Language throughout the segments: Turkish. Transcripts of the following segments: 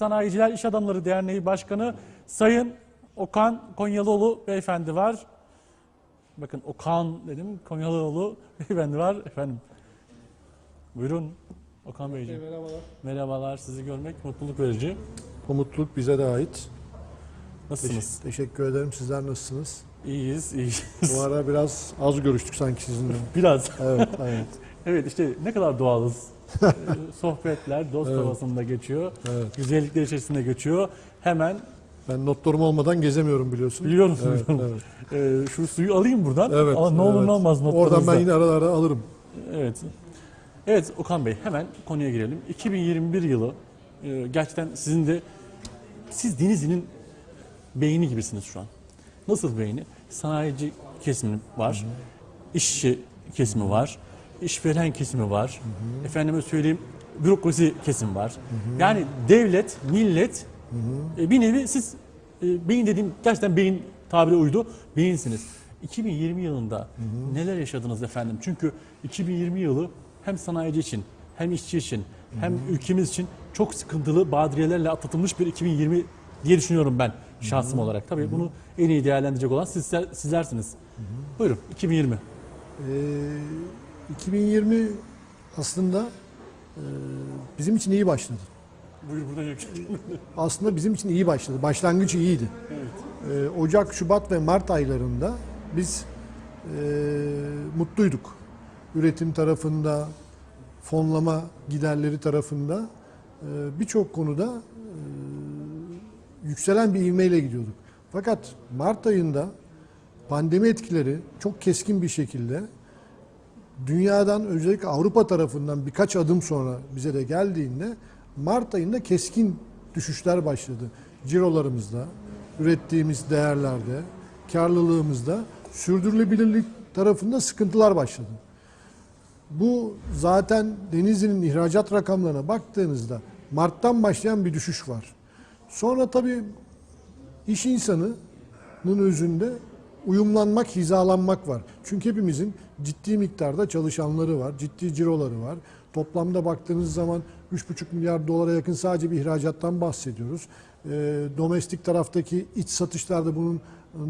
Sanayiciler İş Adamları Derneği Başkanı Sayın Okan Konyalıoğlu beyefendi var. Bakın Okan dedim, Konyalıoğlu beyefendi var efendim. Buyurun Okan Beyciğim. Merhabalar. Merhabalar, sizi görmek mutluluk verici. Bu mutluluk bize de ait. Nasılsınız? Teşekkür ederim. Sizler nasılsınız? İyiyiz, iyiyiz. Bu ara biraz az görüştük sanki sizinle. Biraz. Evet, evet. Evet işte ne kadar doğalız. Ee, Sohbetler dost Evet. havasında geçiyor. evet. Güzellikler içerisinde geçiyor. Hemen Ben notlarım olmadan gezemiyorum biliyorsun. biliyorum Evet, biliyorum. evet. Ee, şu suyu alayım buradan. Evet, Ama ne olur evet. ne olmaz notlarınızda. Oradan ben yine aralarda alırım. Evet. Evet Okan Bey hemen konuya girelim. 2021 yılı e, gerçekten sizin de siz Denizli'nin beyni gibisiniz şu an. Nasıl beyni? Sanayici kesimi var. işçi kesimi var. İşveren kesimi var. Efendime söyleyeyim bürokrasi kesimi var. Yani devlet, millet e, bir nevi siz e, beyin dediğim gerçekten beyin tabiri uydu. Beyinsiniz. 2020 yılında neler yaşadınız efendim? Çünkü 2020 yılı hem sanayici için hem işçi için hem ülkemiz için çok sıkıntılı badirelerle atlatılmış bir 2020 diye düşünüyorum ben şahsım olarak. Tabii bunu en iyi değerlendirecek olan sizler, sizlersiniz. Buyurun 2020. Ee, 2020 aslında e, bizim için iyi başladı. Buyur burada yok. Aslında bizim için iyi başladı. Başlangıç iyiydi. Ee, Ocak, Şubat ve Mart aylarında biz e, mutluyduk. Üretim tarafında, fonlama giderleri tarafında e, birçok konuda e, yükselen bir ivmeyle gidiyorduk. Fakat Mart ayında pandemi etkileri çok keskin bir şekilde dünyadan özellikle Avrupa tarafından birkaç adım sonra bize de geldiğinde Mart ayında keskin düşüşler başladı. Cirolarımızda, ürettiğimiz değerlerde, karlılığımızda sürdürülebilirlik tarafında sıkıntılar başladı. Bu zaten Denizli'nin ihracat rakamlarına baktığınızda Mart'tan başlayan bir düşüş var. Sonra tabii iş insanının özünde uyumlanmak, hizalanmak var. Çünkü hepimizin ciddi miktarda çalışanları var, ciddi ciroları var. Toplamda baktığınız zaman 3,5 milyar dolara yakın sadece bir ihracattan bahsediyoruz. Ee, domestik taraftaki iç satışlarda bunun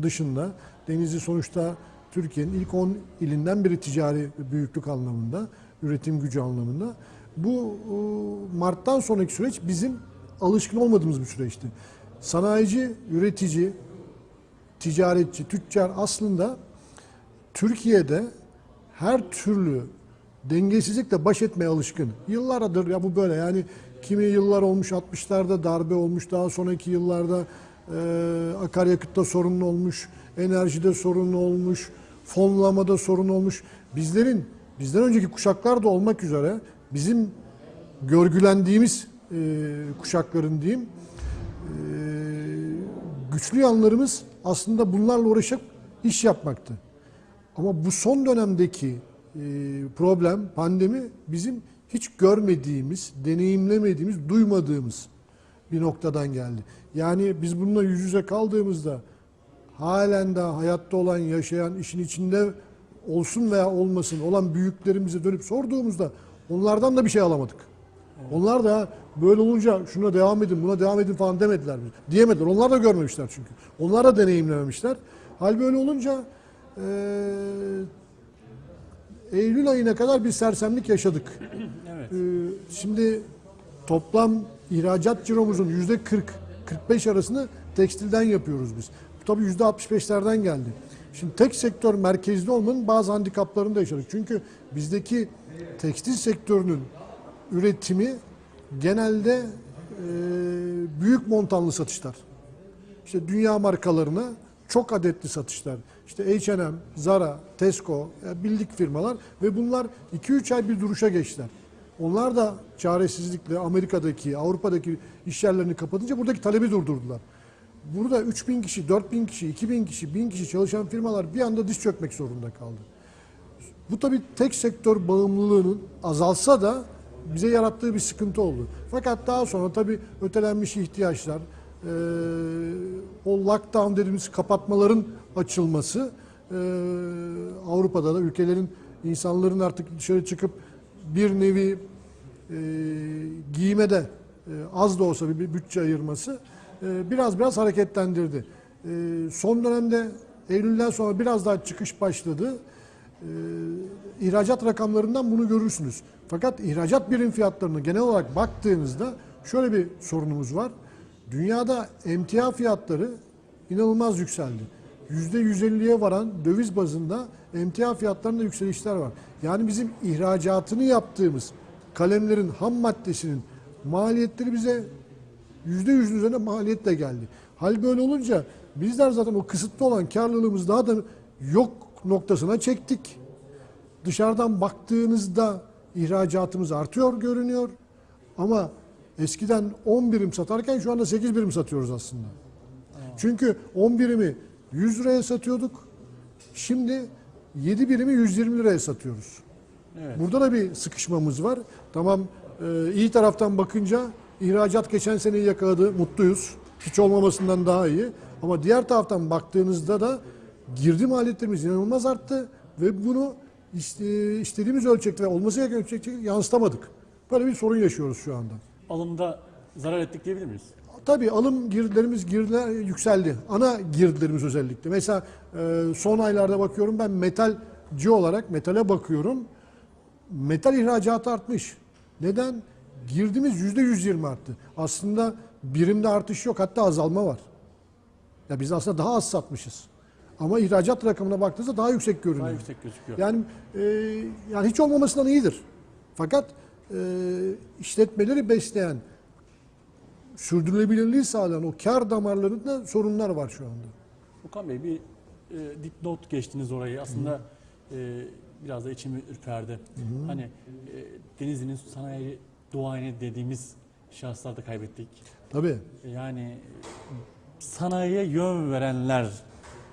dışında Denizli sonuçta Türkiye'nin ilk 10 ilinden biri ticari büyüklük anlamında, üretim gücü anlamında. Bu e, Mart'tan sonraki süreç bizim alışkın olmadığımız bir süreçti. Sanayici, üretici, ticaretçi, tüccar aslında Türkiye'de her türlü dengesizlikle baş etmeye alışkın. Yıllardır ya bu böyle yani kimi yıllar olmuş 60'larda darbe olmuş daha sonraki yıllarda e, akaryakıtta sorun olmuş, enerjide sorun olmuş, fonlamada sorun olmuş. Bizlerin bizden önceki kuşaklar da olmak üzere bizim görgülendiğimiz e, kuşakların diyeyim e, güçlü yanlarımız aslında bunlarla uğraşıp iş yapmaktı. Ama bu son dönemdeki e, problem, pandemi bizim hiç görmediğimiz, deneyimlemediğimiz, duymadığımız bir noktadan geldi. Yani biz bununla yüz yüze kaldığımızda halen daha hayatta olan, yaşayan, işin içinde olsun veya olmasın olan büyüklerimize dönüp sorduğumuzda onlardan da bir şey alamadık. Onlar da böyle olunca şuna devam edin, buna devam edin falan demediler. Diyemediler. Onlar da görmemişler çünkü. Onlar da deneyimlememişler. Hal böyle olunca eee, Eylül ayına kadar bir sersemlik yaşadık. Evet. Ee, Şimdi toplam ihracat ciromuzun yüzde 40 45 arasını tekstilden yapıyoruz biz. Bu tabii yüzde 65'lerden geldi. Şimdi tek sektör merkezli olmanın bazı handikaplarını da yaşadık. Çünkü bizdeki tekstil sektörünün üretimi genelde e, büyük montanlı satışlar. İşte dünya markalarına çok adetli satışlar. İşte H&M, Zara, Tesco ya bildik firmalar ve bunlar 2-3 ay bir duruşa geçtiler. Onlar da çaresizlikle Amerika'daki, Avrupa'daki iş yerlerini kapatınca buradaki talebi durdurdular. Burada 3000 kişi, 4000 kişi, 2000 kişi, 1000 kişi çalışan firmalar bir anda diz çökmek zorunda kaldı. Bu tabii tek sektör bağımlılığının azalsa da bize yarattığı bir sıkıntı oldu. Fakat daha sonra tabii ötelenmiş ihtiyaçlar, eee, o lockdown dediğimiz kapatmaların açılması, eee, Avrupa'da da ülkelerin insanların artık dışarı çıkıp bir nevi eee giyime de az da olsa bir, bir bütçe ayırması e, biraz biraz hareketlendirdi. E, son dönemde Eylül'den sonra biraz daha çıkış başladı. E, ihracat rakamlarından bunu görürsünüz. Fakat ihracat birim fiyatlarını genel olarak baktığınızda şöyle bir sorunumuz var. Dünyada emtia fiyatları inanılmaz yükseldi. %150'ye varan döviz bazında emtia fiyatlarında yükselişler var. Yani bizim ihracatını yaptığımız kalemlerin ham maddesinin maliyetleri bize %100'ün üzerine maliyetle geldi. Hal böyle olunca bizler zaten o kısıtlı olan karlılığımız daha da yok noktasına çektik. Dışarıdan baktığınızda ihracatımız artıyor görünüyor. Ama eskiden 10 birim satarken şu anda 8 birim satıyoruz aslında. Çünkü 10 birimi 100 liraya satıyorduk. Şimdi 7 birimi 120 liraya satıyoruz. Evet. Burada da bir sıkışmamız var. Tamam e, iyi taraftan bakınca ihracat geçen seneyi yakaladı. Mutluyuz. Hiç olmamasından daha iyi. Ama diğer taraftan baktığınızda da girdi maliyetlerimiz inanılmaz arttı ve bunu iste- istediğimiz ölçekte ve olması gereken ölçekte yansıtamadık. Böyle bir sorun yaşıyoruz şu anda. Alımda zarar ettik diyebilir miyiz? Tabii alım girdilerimiz girdiler yükseldi. Ana girdilerimiz özellikle. Mesela e, son aylarda bakıyorum ben metalci olarak metale bakıyorum. Metal ihracatı artmış. Neden? Girdimiz yüzde 120 arttı. Aslında birimde artış yok hatta azalma var. Ya biz aslında daha az satmışız. Ama ihracat rakamına baktığınızda daha yüksek görünüyor. Daha yüksek gözüküyor. Yani e, yani hiç olmamasından iyidir. Fakat e, işletmeleri besleyen, sürdürülebilirliği sağlayan o kar damarlarında sorunlar var şu anda. Okan Bey bir e, dipnot geçtiniz orayı. Aslında e, biraz da içimi ürperdi. Hani e, Denizli'nin sanayi duayeni dediğimiz şahıslar da kaybettik. Tabii. E, Yani sanayiye yön verenler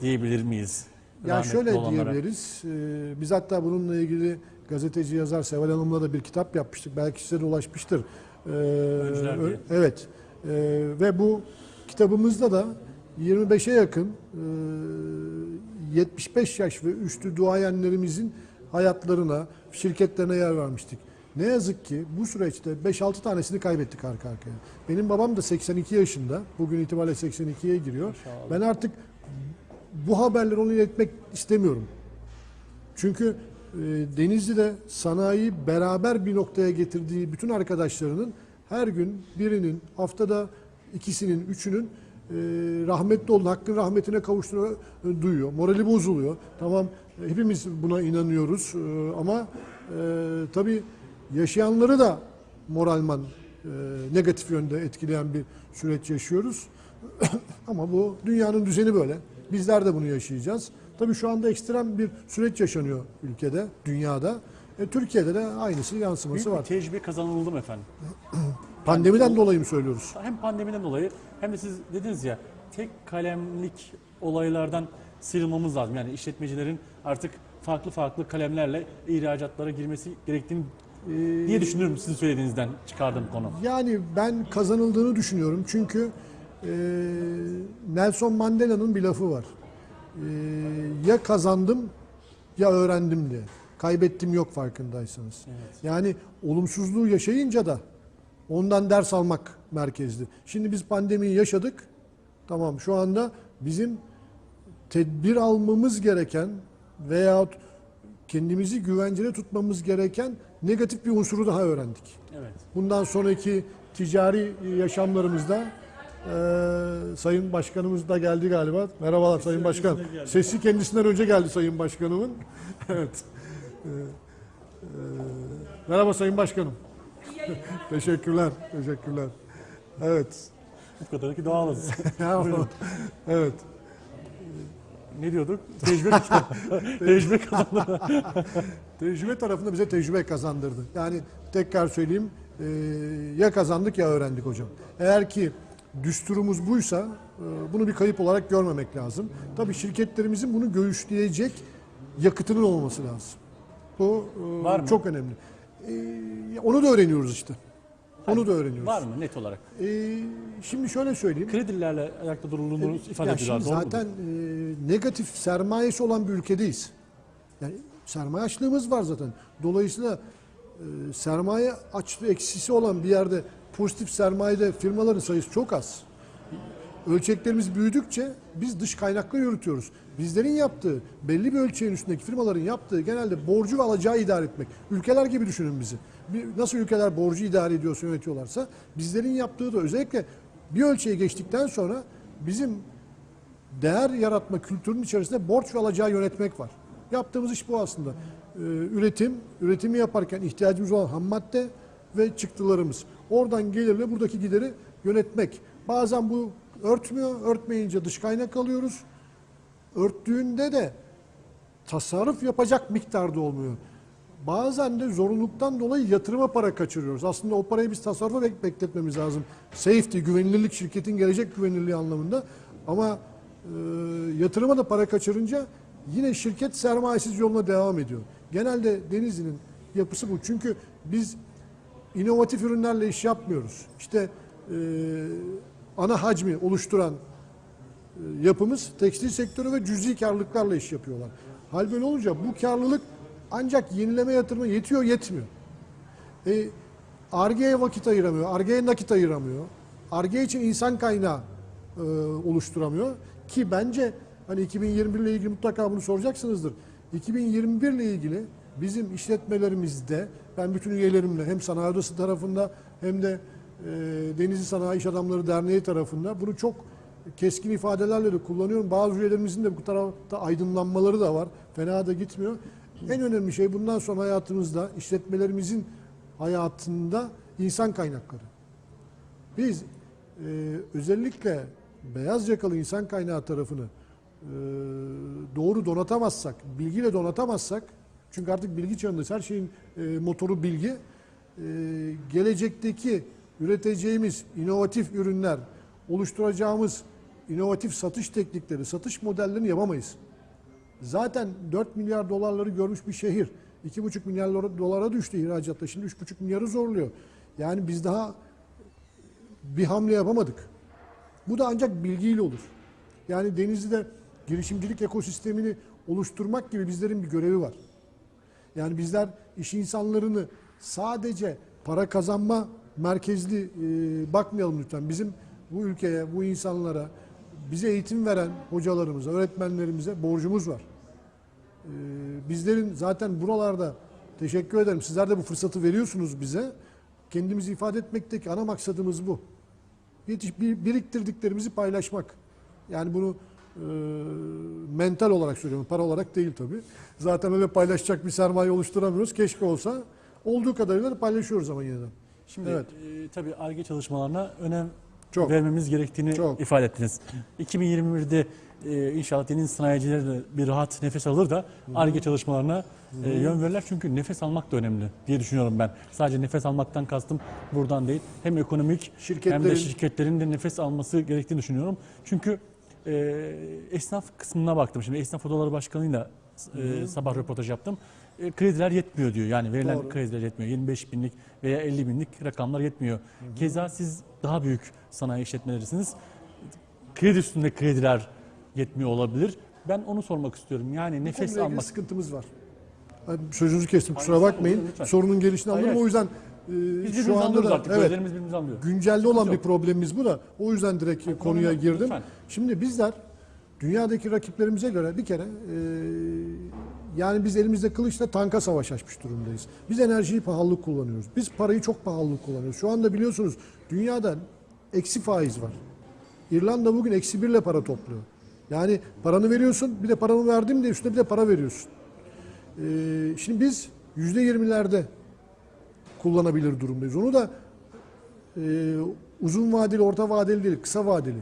diyebilir miyiz? Ya Rahmetli şöyle olanlara. diyebiliriz. e, biz hatta bununla ilgili gazeteci yazar Seval Hanım'la da bir kitap yapmıştık. Belki size de ulaşmıştır. E, Öncüler ö- evet. E, ve bu kitabımızda da 25'e yakın e, 75 yaş ve üstü duayenlerimizin hayatlarına, şirketlerine yer vermiştik. Ne yazık ki bu süreçte 5-6 tanesini kaybettik arka arkaya. Benim babam da 82 yaşında. Bugün itibariyle 82'ye giriyor. Maşallah. Ben artık bu haberleri ona iletmek istemiyorum. Çünkü Denizli'de sanayi beraber bir noktaya getirdiği bütün arkadaşlarının her gün birinin haftada ikisinin üçünün e, rahmetli olduğunu, hakkın rahmetine kavuştuğunu e, duyuyor. Morali bozuluyor. Tamam hepimiz buna inanıyoruz e, ama tabii yaşayanları da moralman negatif yönde etkileyen bir süreç yaşıyoruz. Ama bu dünyanın düzeni böyle. Bizler de bunu yaşayacağız. Tabii şu anda ekstrem bir süreç yaşanıyor ülkede, dünyada. E, Türkiye'de de aynısı yansıması Büyük bir var. tecrübe kazanıldı mı efendim? Pandemiden dolayı mı söylüyoruz? Hem pandemiden dolayı hem de siz dediniz ya tek kalemlik olaylardan sıyrılmamız lazım. Yani işletmecilerin artık farklı farklı kalemlerle ihracatlara girmesi gerektiğini Ee, diye düşünüyorum sizin söylediğinizden çıkardığım konu. Yani ben kazanıldığını düşünüyorum. Çünkü e, Nelson Mandela'nın bir lafı var. E, ya kazandım ya öğrendim diye. Kaybettim yok farkındaysanız. Evet. Yani olumsuzluğu yaşayınca da ondan ders almak merkezli. Şimdi biz pandemiyi yaşadık. Tamam şu anda bizim tedbir almamız gereken veyahut kendimizi güvenceli tutmamız gereken negatif bir unsuru daha öğrendik. Evet. Bundan sonraki ticari yaşamlarımızda eee, Sayın Başkanımız da geldi galiba. Merhabalar Sayın Başkan. Sesi kendisinden önce geldi Sayın Başkanımın. evet. Eee, eee, merhaba Sayın Başkanım. teşekkürler, teşekkürler. Evet. Bu kadar ki doğalız. Evet. ne diyorduk? Tecrübe tecrübe kazandı. Tecrübe tarafında bize tecrübe kazandırdı. Yani tekrar söyleyeyim eee, ya kazandık ya öğrendik hocam. Eğer ki düsturumuz buysa eee, bunu bir kayıp olarak görmemek lazım. Tabii şirketlerimizin bunu göğüsleyecek yakıtının olması lazım. Bu eee, Var mı? çok önemli. Eee, onu da öğreniyoruz işte. Onu da öğreniyoruz. Var mı net olarak? Eee, şimdi şöyle söyleyeyim. Kredilerle ayakta durulduğunu ifade Ya ediyorlar. Doğru zaten e, negatif sermayesi olan bir ülkedeyiz. Yani sermaye açlığımız var zaten. Dolayısıyla e, sermaye açlığı eksisi olan bir yerde pozitif sermayede firmaların sayısı çok az. Ölçeklerimiz büyüdükçe biz dış kaynakla yürütüyoruz. Bizlerin yaptığı, belli bir ölçeğin üstündeki firmaların yaptığı genelde borcu ve alacağı idare etmek. Ülkeler gibi düşünün bizi. Nasıl ülkeler borcu idare ediyorsa, yönetiyorlarsa bizlerin yaptığı da özellikle bir ölçeği geçtikten sonra bizim değer yaratma kültürünün içerisinde borç ve alacağı yönetmek var. Yaptığımız iş bu aslında. Ee, üretim, üretimi yaparken ihtiyacımız olan ham madde ve çıktılarımız. Oradan gelirle buradaki gideri yönetmek. Bazen bu örtmüyor, örtmeyince dış kaynak alıyoruz. Örttüğünde de tasarruf yapacak miktarda olmuyor. Bazen de zorunluluktan dolayı yatırıma para kaçırıyoruz. Aslında o parayı biz tasarrufa bek- bekletmemiz lazım. Safety, güvenilirlik, şirketin gelecek güvenilirliği anlamında. Ama e, yatırıma da para kaçırınca yine şirket sermayesiz yoluna devam ediyor. Genelde Denizli'nin yapısı bu. Çünkü biz inovatif ürünlerle iş yapmıyoruz. İşte e, ana hacmi oluşturan e, yapımız tekstil sektörü ve cüzi karlılıklarla iş yapıyorlar. Hal böyle olunca bu karlılık ancak yenileme yatırımı yetiyor yetmiyor. E, Arge'ye vakit ayıramıyor, Arge'ye nakit ayıramıyor. Arge için insan kaynağı e, oluşturamıyor ki bence hani 2021 ile ilgili mutlaka bunu soracaksınızdır. 2021 ile ilgili bizim işletmelerimizde ben bütün üyelerimle hem sanayi odası tarafında hem de e, Denizli Sanayi İş Adamları Derneği tarafında bunu çok keskin ifadelerle de kullanıyorum. Bazı üyelerimizin de bu tarafta aydınlanmaları da var. Fena da gitmiyor. En önemli şey bundan sonra hayatımızda işletmelerimizin hayatında insan kaynakları. Biz e, özellikle beyaz yakalı insan kaynağı tarafını e, doğru donatamazsak, bilgiyle donatamazsak, çünkü artık bilgi çağındayız, her şeyin e, motoru bilgi, e, gelecekteki üreteceğimiz inovatif ürünler, oluşturacağımız inovatif satış teknikleri, satış modellerini yapamayız. Zaten 4 milyar dolarları görmüş bir şehir. 2,5 milyar dolara düştü ihracatta. Şimdi 3,5 milyarı zorluyor. Yani biz daha bir hamle yapamadık. Bu da ancak bilgiyle olur. Yani Denizli'de girişimcilik ekosistemini oluşturmak gibi bizlerin bir görevi var. Yani bizler iş insanlarını sadece para kazanma merkezli e, bakmayalım lütfen. Bizim bu ülkeye, bu insanlara, bize eğitim veren hocalarımıza, öğretmenlerimize borcumuz var. E, bizlerin zaten buralarda teşekkür ederim. Sizler de bu fırsatı veriyorsunuz bize. Kendimizi ifade etmekteki ana maksadımız bu. Yetiş, bir- biriktirdiklerimizi paylaşmak. Yani bunu e, mental olarak söylüyorum, para olarak değil tabii. Zaten öyle paylaşacak bir sermaye oluşturamıyoruz. Keşke olsa. Olduğu kadarıyla da paylaşıyoruz ama yine de. Şimdi Evet. e, tabii ARGE çalışmalarına önem Çok. vermemiz gerektiğini Çok. ifade ettiniz. 2021'de e, inşallah deniz sanayicileri de bir rahat nefes alır da ARGE çalışmalarına e, yön verirler. Çünkü nefes almak da önemli diye düşünüyorum ben. Sadece nefes almaktan kastım buradan değil. Hem ekonomik hem Şirketlerin- de şirketlerin de nefes alması gerektiğini düşünüyorum. Çünkü e, esnaf kısmına baktım. Şimdi esnaf odaları başkanıyla e, sabah röportaj yaptım. E, krediler yetmiyor diyor. Yani verilen Doğru. krediler yetmiyor. 25 binlik veya 50 binlik rakamlar yetmiyor. Keza siz daha büyük sanayi işletmelerisiniz. Kredi üstünde krediler yetmiyor olabilir. Ben onu sormak istiyorum. Yani nefes almak. sıkıntımız var. Sözünüzü kestim kusura bakmayın. lütfen. Sorunun gelişini anladım. O yüzden Biz birbirimizi şu anda da artık. evet, birbirimizi anlıyor. güncelde olan Yok. bir problemimiz bu da. O yüzden direkt konuya yok, girdim. lütfen. Şimdi bizler dünyadaki rakiplerimize göre bir kere e, yani biz elimizde kılıçla tanka savaş açmış durumdayız. Biz enerjiyi pahalı kullanıyoruz. Biz parayı çok pahalı kullanıyoruz. Şu anda biliyorsunuz dünyada eksi faiz var. İrlanda bugün eksi birle para topluyor. Yani paranı veriyorsun bir de paramı verdim de üstüne bir de para veriyorsun. Ee, şimdi biz yüzde yirmilerde kullanabilir durumdayız. Onu da e, uzun vadeli, orta vadeli değil, kısa vadeli.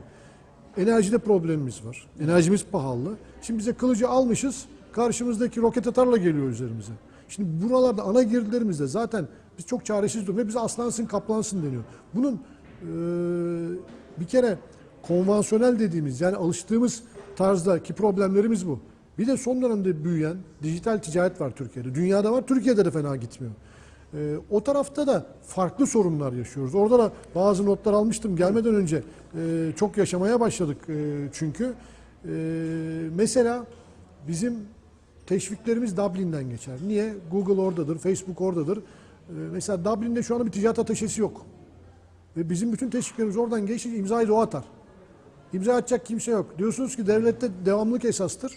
Enerjide problemimiz var. Enerjimiz pahalı. Şimdi bize kılıcı almışız, karşımızdaki roket atarla geliyor üzerimize. Şimdi buralarda ana girdilerimizde zaten biz çok çaresiz durumda. Bize aslansın, kaplansın deniyor. Bunun e, bir kere konvansiyonel dediğimiz yani alıştığımız tarzdaki problemlerimiz bu. Bir de son dönemde büyüyen dijital ticaret var Türkiye'de. Dünyada var, Türkiye'de de fena gitmiyor. Ee, o tarafta da farklı sorunlar yaşıyoruz. Orada da bazı notlar almıştım gelmeden önce. Ee, çok yaşamaya başladık ee, çünkü. Ee, mesela bizim teşviklerimiz Dublin'den geçer. Niye? Google oradadır, Facebook oradadır. Ee, mesela Dublin'de şu anda bir ticaret ateşesi yok. Ve bizim bütün teşviklerimiz oradan geçince imzayı o atar. İmza atacak kimse yok. Diyorsunuz ki devlette devamlılık esastır.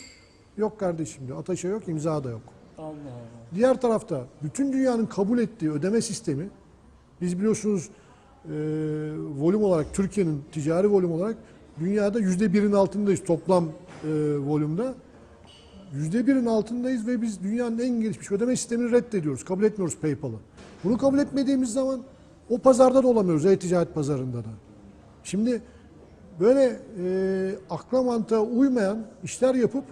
Yok kardeşim diyor. Ataşa yok, imza da yok. Allah Allah. Diğer tarafta bütün dünyanın kabul ettiği ödeme sistemi biz biliyorsunuz e, volüm olarak Türkiye'nin ticari volüm olarak dünyada yüzde birin altındayız toplam e, volümde. Yüzde birin altındayız ve biz dünyanın en gelişmiş ödeme sistemini reddediyoruz. Kabul etmiyoruz PayPal'ı. Bunu kabul etmediğimiz zaman o pazarda da olamıyoruz e-ticaret pazarında da. Şimdi böyle e, akla mantığa uymayan işler yapıp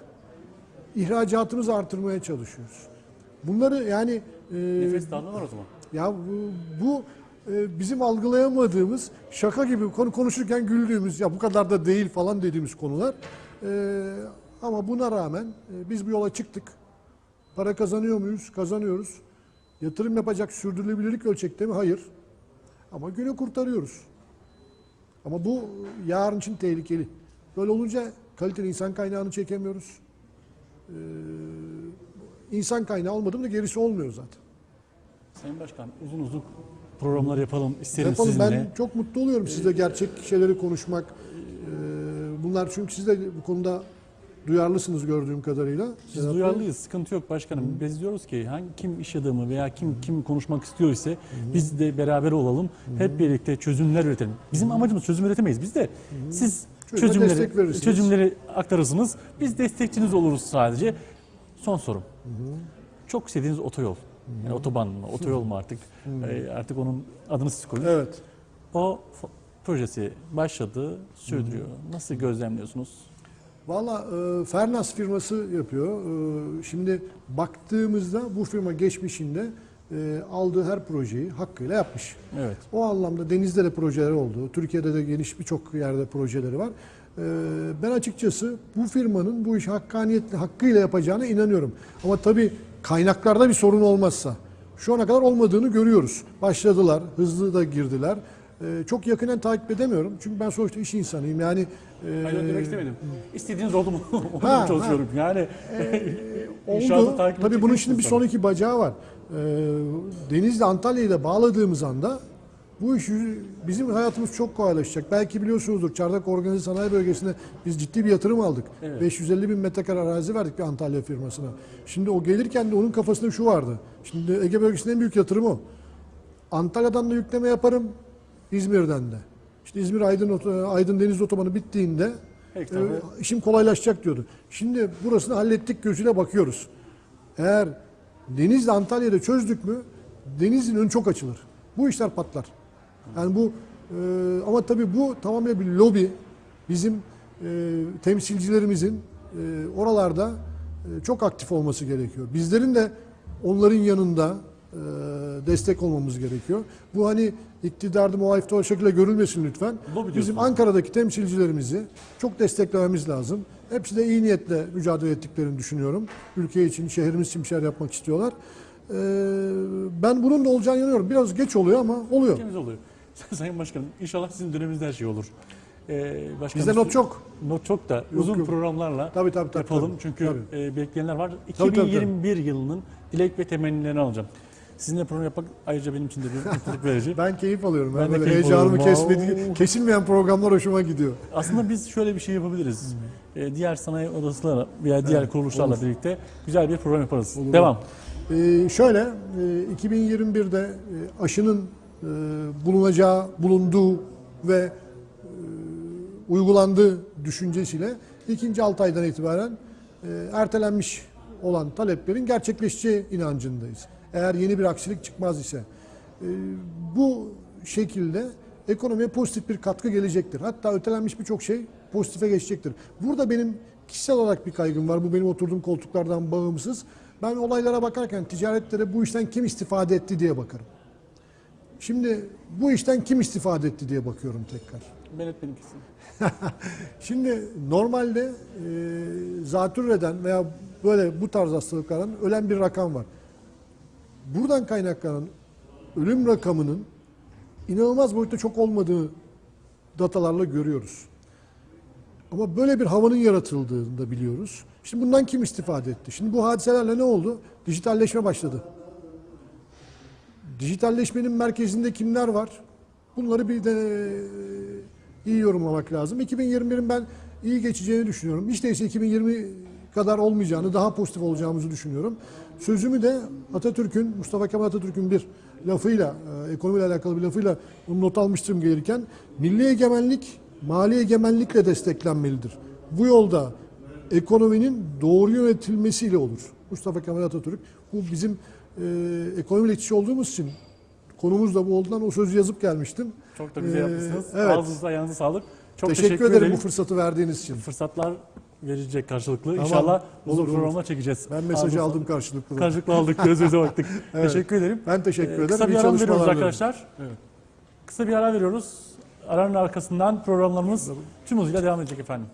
ihracatımızı artırmaya çalışıyoruz. Bunları yani e, Nefes darlığı var o zaman. ya bu, bu e, bizim algılayamadığımız şaka gibi konu konuşurken güldüğümüz ya bu kadar da değil falan dediğimiz konular. E, ama buna rağmen e, biz bu yola çıktık. Para kazanıyor muyuz? Kazanıyoruz. Yatırım yapacak sürdürülebilirlik ölçekte mi? Hayır. Ama günü kurtarıyoruz. Ama bu yarın için tehlikeli. Böyle olunca kaliteli insan kaynağını çekemiyoruz. Ee, insan kaynağı olmadı mı da gerisi olmuyor zaten. Sayın Başkan uzun uzun programlar yapalım isterim Yapalım. sizinle. Ben çok mutlu oluyorum sizle gerçek şeyleri konuşmak. Ee, Bunlar çünkü siz de bu konuda duyarlısınız gördüğüm kadarıyla. Biz Sedat Bey. duyarlıyız, sıkıntı yok başkanım. Biz diyoruz ki hangi kim iş adamı veya kim kim konuşmak istiyor ise biz de beraber olalım. Hep birlikte çözümler üretelim. Bizim amacımız çözüm üretemeyiz. Biz de siz Çözüme çözümleri çözümleri aktarırsınız. Biz destekçiniz oluruz sadece. Son sorum. Çok istediğiniz otoyol. Yani otoban mı, otoyol mu artık? Ee, artık onun adını siz koyun. Evet. O projesi başladı, sürdürüyor. Nasıl gözlemliyorsunuz? Valla e, Fernas firması yapıyor. E, şimdi baktığımızda bu firma geçmişinde e, aldığı her projeyi hakkıyla yapmış. Evet. O anlamda denizde de projeler oldu. Türkiye'de de geniş birçok yerde projeleri var. Ee, Ben açıkçası bu firmanın bu işi hakkaniyetle, hakkıyla yapacağına inanıyorum. Ama tabii kaynaklarda bir sorun olmazsa. Şu ana kadar olmadığını görüyoruz. Başladılar, hızlı da girdiler. Ee, Çok yakından takip edemiyorum. Çünkü ben sonuçta iş insanıyım. Yani e, Hayır demek istemedim. İstediğiniz oldu mu? Onu Ha, çalışıyorum. Yani oldu. İnşaatı takip Tabii bunun şimdi bir sonraki bacağı var. Ee, Denizli Antalya'yı da bağladığımız anda bu iş bizim hayatımız çok kolaylaşacak. Belki biliyorsunuzdur Çardak Organize Sanayi Bölgesi'ne biz ciddi bir yatırım aldık. Evet. 550 bin metrekare arazi verdik bir Antalya firmasına. Şimdi o gelirken de onun kafasında şu vardı. Şimdi Ege bölgesinin en büyük yatırımı o. Antalya'dan da yükleme yaparım, İzmir'den de. İşte İzmir Aydın Aydın Deniz Otobanı bittiğinde Peki, e, işim kolaylaşacak diyordu. Şimdi burasını hallettik gözüyle bakıyoruz. Eğer Denizli Antalya'da çözdük mü Denizli'nin önü çok açılır. Bu işler patlar. Yani bu e, ama tabii bu tamamen bir lobi. Bizim e, temsilcilerimizin e, oralarda e, çok aktif olması gerekiyor. Bizlerin de onların yanında e, destek olmamız gerekiyor. Bu hani iktidarda muhalifte o şekilde görülmesin lütfen. Bizim. Ankara'daki temsilcilerimizi çok desteklememiz lazım. Hepsi de iyi niyetle mücadele ettiklerini düşünüyorum. Ülke için, şehrimiz için bir şeyler yapmak istiyorlar. Ee, ben bunun da olacağını inanıyorum. Biraz geç oluyor ama oluyor. Temiz oluyor. Sayın Başkanım inşallah sizin döneminizde her şey olur. Ee, başkanım, Bizde not çok. Not çok da uzun yok. programlarla Tabii, tabii, tabii, yapalım. tabii. Çünkü Tabii. e, bekleyenler var. Tabii, tabii, 2021 yılının dilek ve temennilerini alacağım. Sizinle program yapmak ayrıca benim için de bir mutluluk verici. Ben keyif alıyorum. Ben, Ben de böyle keyif heyecanımı kesmedi, kesilmeyen programlar hoşuma gidiyor. Aslında biz şöyle bir şey yapabiliriz. Ee, diğer sanayi odasılarla veya diğer kuruluşlarla birlikte güzel bir program yaparız. Devam. Ee, şöyle, e, 2021'de e, aşının bulunacağı, bulunduğu ve e, uygulandığı düşüncesiyle ikinci 6 aydan itibaren e, ertelenmiş olan taleplerin gerçekleşeceği inancındayız. Eğer yeni bir aksilik çıkmaz ise. E, bu şekilde ekonomiye pozitif bir katkı gelecektir. Hatta ötelenmiş birçok şey pozitife geçecektir. Burada benim kişisel olarak bir kaygım var. Bu benim oturduğum koltuklardan bağımsız. Ben olaylara bakarken ticaretlere bu işten kim istifade etti diye bakarım. Şimdi bu işten kim istifade etti diye bakıyorum tekrar. Ben etmedim kesin. Şimdi normalde e, zatürreden veya böyle bu tarz hastalıklardan ölen bir rakam var. Buradan kaynaklanan ölüm rakamının inanılmaz boyutta çok olmadığı datalarla görüyoruz. Ama böyle bir havanın yaratıldığını da biliyoruz. Şimdi bundan kim istifade etti? Şimdi bu hadiselerle ne oldu? Dijitalleşme başladı. Dijitalleşmenin merkezinde kimler var? Bunları bir de e, iyi yorumlamak lazım. 2021'in ben iyi geçeceğini düşünüyorum. Hiç değilse 2020 kadar olmayacağını, daha pozitif olacağımızı düşünüyorum. Sözümü de Atatürk'ün, Mustafa Kemal Atatürk'ün bir lafıyla, e, ekonomiyle alakalı bir lafıyla not almıştım gelirken. Milli egemenlik, mali egemenlikle desteklenmelidir. Bu yolda ekonominin doğru yönetilmesiyle olur. Mustafa Kemal Atatürk. Bu bizim e, ekonomiyle iç içe olduğumuz için konumuz da bu olduğundan o sözü yazıp gelmiştim. Çok da güzel Ee, yapmışsınız. evet. Ağzınıza ayağınıza sağlık. Çok teşekkür, teşekkür, ederim ederim. bu fırsatı verdiğiniz için. Fırsatlar verecek karşılıklı. Tamam. İnşallah uzun Olur, olur. programlar çekeceğiz. Ben mesajı Ağzınıza aldım karşılıklı. Karşılıklı aldık. Göz göze baktık. Teşekkür ederim. Ben teşekkür Ee, ederim. Kısa bir ara veriyoruz dilerim. arkadaşlar. Kısa bir ara veriyoruz. Aranın arkasından programlarımız tüm hızıyla devam edecek efendim.